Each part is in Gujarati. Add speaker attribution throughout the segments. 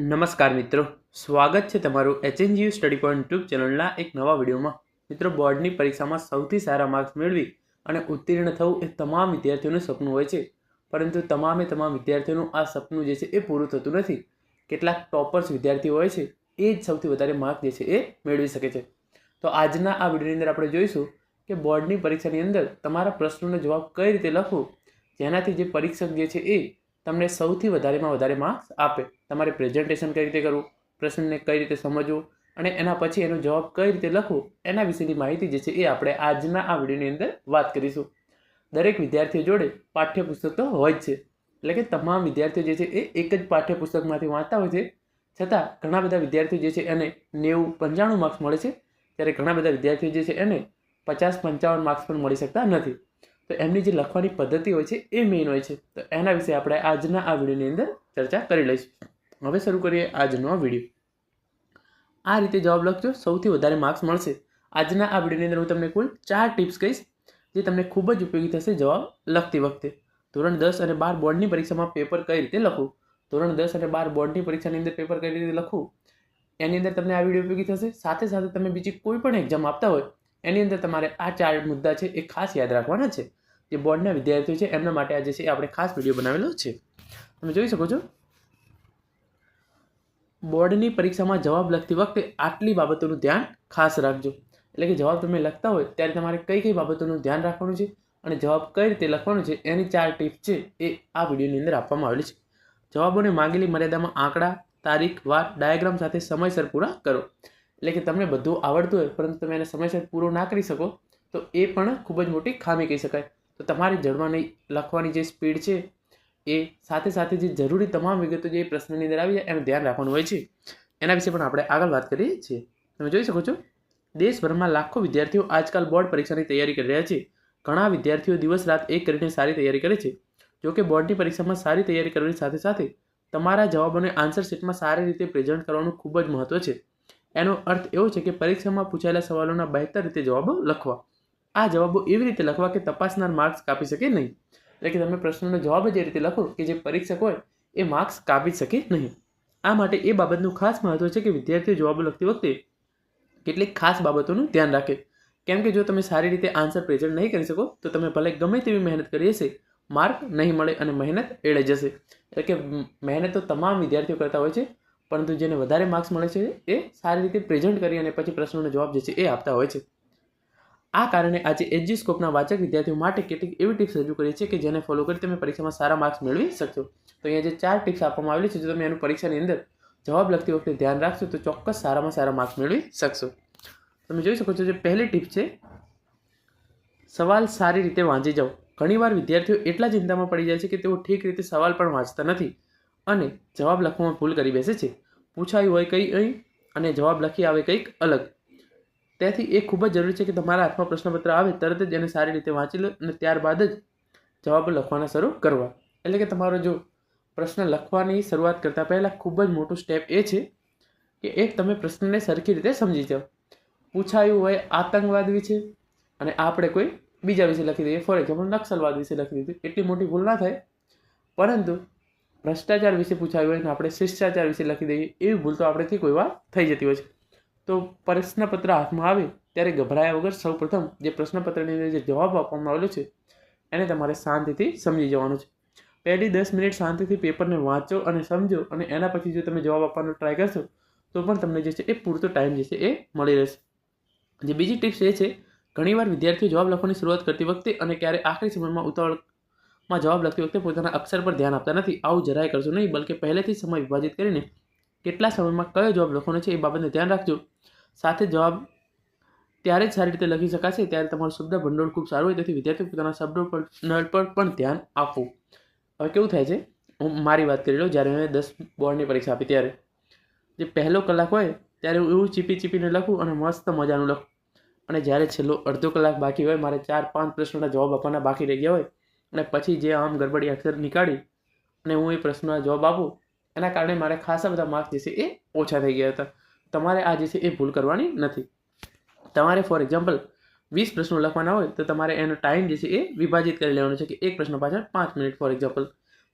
Speaker 1: નમસ્કાર મિત્રો. સ્વાગત છે તમારું એચએનજીયુ સ્ટડી પોઈન્ટ યુટ્યુબ ચેનલના એક નવા વિડીયોમાં. મિત્રો, બોર્ડની પરીક્ષામાં સૌથી સારા માર્ક્સ મેળવી અને ઉત્તીર્ણ થવું એ તમામ વિદ્યાર્થીઓનું સપનું હોય છે. પરંતુ તમામે તમામ વિદ્યાર્થીઓનું આ સપનું જે છે એ પૂરું થતું નથી. કેટલાક ટોપર્સ વિદ્યાર્થીઓ હોય છે, એ જ સૌથી વધારે માર્ક જે છે એ મેળવી શકે છે. તો આજના આ વિડીયોની અંદર આપણે જોઈશું કે બોર્ડની પરીક્ષાની અંદર તમારા પ્રશ્નોનો જવાબ કઈ રીતે લખવો? જેનાથી જે પરીક્ષક જે છે એ તમને સૌથી વધારેમાં વધારે માર્ક્સ આપે. તમારે પ્રેઝન્ટેશન કઈ રીતે કરવું, પ્રશ્નને કઈ રીતે સમજવું અને એના પછી એનો જવાબ કઈ રીતે લખવું, એના વિશેની માહિતી જે છે એ આપણે આજના આ વિડીયોની અંદર વાત કરીશું. દરેક વિદ્યાર્થીઓ જોડે પાઠ્યપુસ્તક તો હોય જ છે. એટલે કે તમામ વિદ્યાર્થીઓ જે છે એ એક જ પાઠ્યપુસ્તકમાંથી વાંચતા હોય છે. છતાં ઘણા બધા વિદ્યાર્થીઓ જે છે એને નેવું પંચાણું માર્ક્સ મળે છે. ત્યારે ઘણા બધા વિદ્યાર્થીઓ જે છે એને પચાસ પંચાવન માર્ક્સ પણ મળી શકતા નથી. તો એમની જે લખવાની પદ્ધતિ હોય છે એ મેઇન હોય છે. તો એના વિશે આપણે આજના આ વિડીયોની અંદર ચર્ચા કરી લઈશું. હવે શરૂ કરીએ આજનો વીડિયો. આ રીતે જવાબ લખજો, સૌથી વધારે માર્ક્સ મળશે. આજના આ વિડીયોની અંદર હું તમને કુલ ચાર ટિપ્સ કહીશ, જે તમને ખૂબ જ ઉપયોગી થશે જવાબ લખતી વખતે. ધોરણ દસ અને બાર બોર્ડની પરીક્ષામાં પેપર કઈ રીતે લખવું? ધોરણ દસ અને બાર બોર્ડની પરીક્ષાની અંદર પેપર કઈ રીતે લખવું? એની અંદર તમને આ વીડિયો ઉપયોગી થશે. સાથે સાથે તમે બીજી કોઈ પણ એક્ઝામ આપતા હોય, એની અંદર તમારે આ ચાર મુદ્દા છે એ ખાસ યાદ રાખવાના છે. જે બોર્ડના વિદ્યાર્થીઓ છે, એમના માટે આજે છે આપણે ખાસ વીડિયો બનાવેલો છે. તમે જોઈ શકો છો. બોર્ડની પરીક્ષામાં જવાબ લખતી વખતે આટલી બાબતોનું ધ્યાન ખાસ રાખજો. એટલે કે જવાબ તમે લખતા હોય ત્યારે તમારે કઈ કઈ બાબતોનું ધ્યાન રાખવાનું છે અને જવાબ કઈ રીતે લખવાનો છે એની ચાર ટિપ્સ છે એ આ વિડીયોની અંદર આપવામાં આવેલી છે. જવાબોને માંગેલી મર્યાદામાં આંકડા, તારીખ, વાર, ડાયાગ્રામ સાથે સમયસર પૂરા કરો. એટલે કે તમને બધું આવડતું હોય, પરંતુ તમે એને સમયસર પૂરો ના કરી શકો, તો એ પણ ખૂબ જ મોટી ખામી કહી શકાય. તો તમારી જડવાની લખવાની જે સ્પીડ છે, એ સાથે સાથે જે જરૂરી તમામ વિગતો જે પ્રશ્નની અંદર આવી જાય, એનું ધ્યાન રાખવાનું હોય છે. એના વિશે પણ આપણે આગળ વાત કરીએ છીએ. તમે જોઈ શકો છો, દેશભરમાં લાખો વિદ્યાર્થીઓ આજકાલ બોર્ડ પરીક્ષાની તૈયારી કરી રહ્યા છે. ઘણા વિદ્યાર્થીઓ દિવસ રાત એક કરીને સારી તૈયારી કરે છે. જોકે બોર્ડની પરીક્ષામાં સારી તૈયારી કરવાની સાથે સાથે તમારા જવાબોને આન્સર શીટમાં સારી રીતે પ્રેઝન્ટ કરવાનું ખૂબ જ મહત્વ છે. એનો અર્થ એવો છે કે પરીક્ષામાં પૂછાયેલા સવાલોના બહેતર રીતે જવાબો લખવા. આ જવાબો એવી રીતે લખવા કે તપાસનાર માર્ક્સ કાપી શકે નહીં. એટલે કે તમે પ્રશ્નનો જવાબ જ એ રીતે લખો કે જે પરીક્ષક હોય, એ માર્ક્સ કાપી શકે નહીં. આ માટે એ બાબતનું ખાસ મહત્વ છે કે વિદ્યાર્થીઓ જવાબો લખતી વખતે કેટલીક ખાસ બાબતોનું ધ્યાન રાખે. કેમ કે જો તમે સારી રીતે આન્સર પ્રેઝન્ટ નહીં કરી શકો, તો તમે ભલે ગમે તેવી મહેનત કરી હશે માર્ક નહીં મળે અને મહેનત એળે જશે. એટલે કે મહેનત તો તમામ વિદ્યાર્થીઓ કરતા હોય છે, પરંતુ જેને વધારે માર્ક્સ મળે છે, એ સારી રીતે પ્રેઝન્ટ કરી અને પછી પ્રશ્નોનો જવાબ જે છે એ આપતા હોય છે. આ કારણે આજે એચજી સ્કોપના વાચક વિદ્યાર્થીઓ માટે કેટલીક એવી ટિપ્સ રજૂ કરી છે કે જેને ફોલો કરી તમે પરીક્ષામાં સારા માર્ક્સ મેળવી શકશો. તો અહીંયા જે ચાર ટિપ્સ આપવામાં આવેલી છે, જો તમે એનું પરીક્ષાની અંદર જવાબ લખતી વખતે ધ્યાન રાખશો, તો ચોક્કસ સારામાં સારા માર્ક્સ મેળવી શકશો. તમે જોઈ શકો છો જે પહેલી ટિપ છે, સવાલ સારી રીતે વાંચી જાઓ. ઘણીવાર વિદ્યાર્થીઓ એટલા ચિંતામાં પડી જાય છે કે તેઓ ઠીક રીતે સવાલ પણ વાંચતા નથી અને જવાબ લખવામાં ભૂલ કરી બેસે છે. પૂછાયું હોય કંઈ અહીં અને જવાબ લખી આવે કંઈક અલગ. તેથી એ ખૂબ જ જરૂરી છે કે તમારા હાથમાં પ્રશ્નપત્ર આવે, તરત જ એને સારી રીતે વાંચી લો અને ત્યારબાદ જ જવાબો લખવાના શરૂ કરવા. એટલે કે તમારો જો પ્રશ્ન લખવાની શરૂઆત કરતાં પહેલાં ખૂબ જ મોટું સ્ટેપ એ છે કે એક તમે પ્રશ્નને સરખી રીતે સમજી જાઓ. પૂછાયું હોય આતંકવાદ વિશે અને આપણે કોઈ બીજા વિશે લખી દઈએ. ફોર એક્ઝામ્પલ નક્સલવાદ વિશે લખી દીધું. એટલી મોટી ભૂલ ના થાય. પરંતુ ભ્રષ્ટાચાર વિશે પૂછાયું હોય ને આપણે શિષ્ટાચાર વિશે લખી દઈએ, એવી ભૂલ તો આપણેથી કોઈ વાર થઈ જતી હોય છે. તો પ્રશ્નપત્ર હાથમાં આવે ત્યારે ગભરાયા વગર સૌપ્રથમ જે પ્રશ્નપત્રની અંદર જે જવાબ આપવામાં આવેલો છે, એને તમારે શાંતિથી સમજી જવાનું છે. પહેલી દસ મિનિટ શાંતિથી પેપરને વાંચો અને સમજો અને એના પછી જો તમે જવાબ આપવાનો ટ્રાય કરશો, તો પણ તમને જે છે એ પૂરતો ટાઈમ જે છે એ મળી રહેશે. જે બીજી ટિપ્સ એ છે, ઘણીવાર વિદ્યાર્થીઓ જવાબ લખવાની શરૂઆત કરતી વખતે અને ક્યારે આખરી સમયમાં ઉતાવળમાં જવાબ લખતી વખતે પોતાના અક્ષર પર ધ્યાન આપતા નથી. આવું જરાય કરશો નહીં, બલકે પહેલેથી સમય વિભાજિત કરીને કેટલા સમયમાં કયો જવાબ લખવાનો છે એ બાબતને ધ્યાન રાખજો. સાથે જવાબ ત્યારે જ સારી રીતે લખી શકાશે ત્યારે તમારું શબ્દ ભંડોળ ખૂબ સારું હોય, તેથી વિદ્યાર્થીઓ પોતાના શબ્દો પર, નળ પર પણ ધ્યાન આપવું હવે કેવું થાય છે? હું મારી વાત કરી લઉં જ્યારે મેં દસ બોર્ડની પરીક્ષા આપી ત્યારે. જે પહેલો કલાક હોય ત્યારે હું એવું ચીપી ચીપીને લખું અને મસ્ત મજાનું લખું. અને જ્યારે છેલ્લો અડધો કલાક બાકી હોય, મારે ચાર પાંચ પ્રશ્નોના જવાબ આપવાના બાકી રહી ગયા હોય, અને પછી જે આમ ગડબડી અક્ષર નીકાળી અને હું એ પ્રશ્નના જવાબ આપું એના કારણે મારે ખાસા બધા માર્ક્સ જે છે એ ઓછા થઈ ગયા હતા. તમારે આ જે છે એ ભૂલ કરવાની નથી. તમારે ફોર એક્ઝામ્પલ વીસ પ્રશ્નો લખવાના હોય તો તમારે એનો ટાઈમ જે છે એ વિભાજિત કરી લેવાનો છે કે એક પ્રશ્ન પાછળ પાંચ મિનિટ ફોર એક્ઝામ્પલ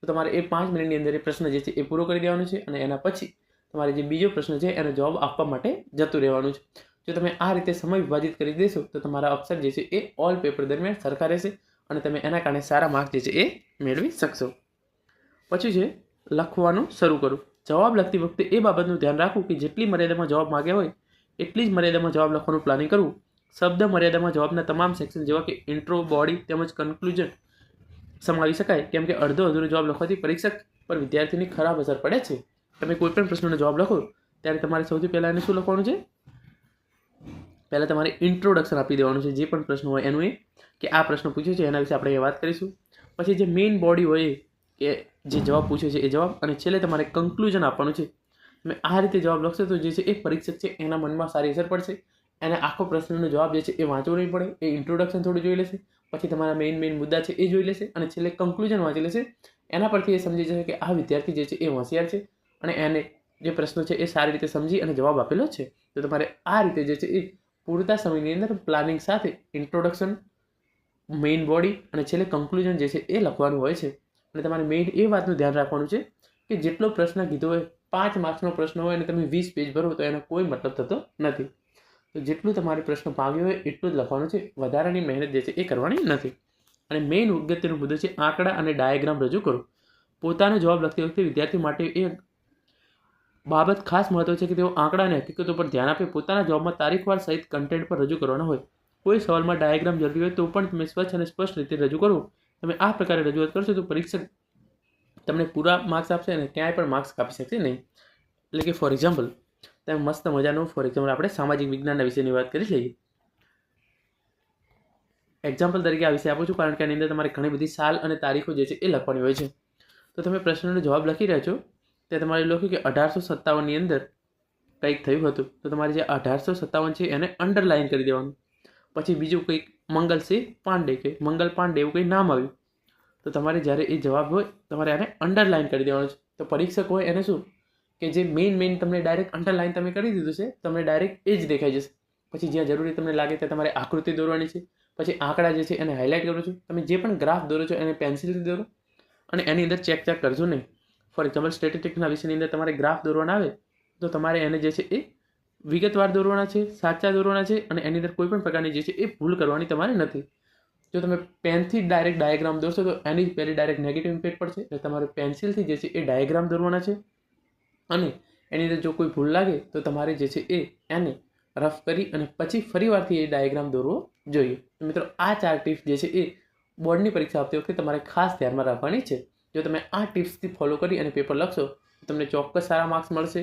Speaker 1: તો તમારે એ પાંચ મિનિટની અંદર એ પ્રશ્ન જે છે એ પૂરો કરી દેવાનો છે અને એના પછી તમારે જે બીજો પ્રશ્ન છે એનો જવાબ આપવા માટે જતું રહેવાનું છે. જો તમે આ રીતે સમય વિભાજિત કરી દેશો તો તમારા અક્ષર જે છે એ ઓલ પેપર દરમિયાન સરખા રહેશે અને તમે એના કારણે સારા માર્ક્સ જે છે એ મેળવી શકશો. પછી છે લખવાનું શરૂ કરું. જવાબ લખતી વખતે એ બાબતનું ધ્યાન રાખવું કે જેટલી મર્યાદામાં જવાબ માગ્યા હોય, એટલી જ મર્યાદામાં જવાબ લખવાનું પ્લાનિંગ કરવું શબ્દ મર્યાદામાં જવાબના તમામ સેક્શન જેવા કે ઇન્ટ્રો બોડી તેમજ કન્ક્લુઝન સમાવી શકાય. કેમ કે અડધો અધૂરો જવાબ લખવાથી પરીક્ષક પર વિદ્યાર્થીની ખરાબ અસર પડે છે. તમે કોઈપણ પ્રશ્નનો જવાબ લખો, ત્યારે તમારે સૌથી પહેલાં એને શું લખવાનું છે? પહેલાં તમારે ઇન્ટ્રોડક્શન આપી દેવાનું છે, જે પણ પ્રશ્ન હોય એનું એ, કે આ પ્રશ્ન પૂછ્યો છે, એના વિશે આપણે એ વાત કરીશું. પછી જે મેઇન બોડી હોય કે જે જવાબ પૂછે છે એ જવાબ અને છેલ્લે તમારે કન્ક્લુઝન આપવાનું છે. તમે આ રીતે જવાબ લખશો તો જે છે એ પરીક્ષક છે, એના મનમાં સારી અસર પડશે. એને આખો પ્રશ્નનો જવાબ જે છે એ વાંચવો નહીં પડે, એ ઇન્ટ્રોડક્શન થોડું જોઈ લેશે, પછી તમારા મેઇન મેઇન મુદ્દા છે એ જોઈ લેશે અને છેલ્લે કન્ક્લુઝન વાંચી લેશે. એના પરથી એ સમજી જશે કે આ વિદ્યાર્થી જે છે એ હોશિયાર છે અને એને જે પ્રશ્નો છે એ સારી રીતે સમજી અને જવાબ આપેલો છે. તો તમારે આ રીતે જે છે એ પૂરતા સમયની અંદર પ્લાનિંગ સાથે ઇન્ટ્રોડક્શન મેઇન બોડી અને છેલ્લે કન્ક્લુઝન જે છે એ લખવાનું હોય છે. અને તમારે મેઇન એ વાતનું ધ્યાન રાખવાનું છે કે જેટલો પ્રશ્ન કીધો હોય, પાંચ માર્ક્સનો પ્રશ્ન હોય અને તમે વીસ પેજ ભરો તો એનો કોઈ મતલબ થતો નથી. તો જેટલું તમારે પ્રશ્ન પામ્યો હોય એટલું જ લખવાનું છે. વધારાની મહેનત જે છે એ કરવાની નથી. અને મેઇન અગત્યનો મુદ્દો છે આંકડા અને ડાયાગ્રામ રજૂ કરો. પોતાનો જવાબ લખતી વખતે વિદ્યાર્થી માટે એ બાબત ખાસ મહત્વ છે કે તેઓ આંકડા અને હકીકતો પર ધ્યાન આપે. પોતાના જવાબમાં તારીખવાર સહિત કન્ટેન્ટ પર રજૂ કરવાનો હોય. કોઈ સવાલમાં ડાયાગ્રામ જરૂરી હોય તો પણ તમે સ્વચ્છ અને સ્પષ્ટ રીતે રજૂ કરો. તમે આ પ્રકારે રજૂઆત કરશો તો પરીક્ષક તમને પૂરા માર્ક્સ આપશે અને ક્યાંય પણ માર્ક્સ કાપી શકશે નહીં. એટલે કે ફોર એક્ઝામ્પલ તમે મસ્ત મજાનું ફોર એક્ઝામ્પલ આપણે સામાજિક વિજ્ઞાનના વિષયની વાત કરી લઈએ. એક્ઝામ્પલ તરીકે આ વિષય આપું છું કારણ કે આની અંદર તમારે ઘણી બધી સાલ અને તારીખો જે છે એ લખવાની હોય છે. તો તમે પ્રશ્નનો જવાબ લખી રહ્યા છો, તે તમારે લખ્યું કે અઢારસો સત્તાવનની અંદર કંઈક થયું હતું. તો તમારે જે અઢારસો સત્તાવન છે એને અંડરલાઇન કરી દેવાનું. પછી બીજું કંઈક મંગલસિંહ પાંડે કે મંગલ પાંડે એવું કંઈ નામ આવ્યું. તો તમારે જ્યારે એ જવાબ હોય, તમારે આને અંડરલાઇન કરી દેવાનો છે. તો પરીક્ષક હોય એને શું? કે જે મેઇન મેઇન તમને ડાયરેક્ટ અંડરલાઇન તમે કરી દીધું છે, તમને ડાયરેક્ટ એ જ દેખાઈ જશે. પછી જ્યાં જરૂરી તમને લાગે ત્યાં તમારે આકૃતિ દોરવાની છે. પછી આંકડા જે છે એને હાઇલાઇટ કરો છો. તમે જે પણ ગ્રાફ દોરો છો એને પેન્સિલથી દોરો. અને એની અંદર ચેક ચેક કરજો નહીં. ફોર એક્ઝામ્પલ સ્ટેટિસ્ટિક્સના વિષયની અંદર તમારે ગ્રાફ દોરવાના આવે, તો તમારે એને જે છે એ વિગતવાર દોરવાના છે, સાચા દોરવાના છે અને એની અંદર કોઈ પણ પ્રકારની જે છે એ ભૂલ કરવાની તમારે નથી. જો તમે પેનથી ડાયરેક્ટ ડાયાગ્રામ દોરશો તો એની પહેલી ડાયરેક્ટ નેગેટિવ ઇમ્પેક્ટ પડશે. એટલે તમારે પેન્સિલથી જે છે એ ડાયાગ્રામ દોરવાના છે અને એની અંદર જો કોઈ ભૂલ લાગે તો તમારે જે છે એ એને રફ કરી અને પછી ફરીવારથી એ ડાયાગ્રામ દોરવો જોઈએ. મિત્રો, આ ચાર ટિપ્સ જે છે એ બોર્ડની પરીક્ષા આપતી વખતે તમારે ખાસ ધ્યાનમાં રાખવાની છે. જો તમે આ ટિપ્સથી ફોલો કરી અને પેપર લખશો તો તમને ચોક્કસ સારા માર્ક્સ મળશે.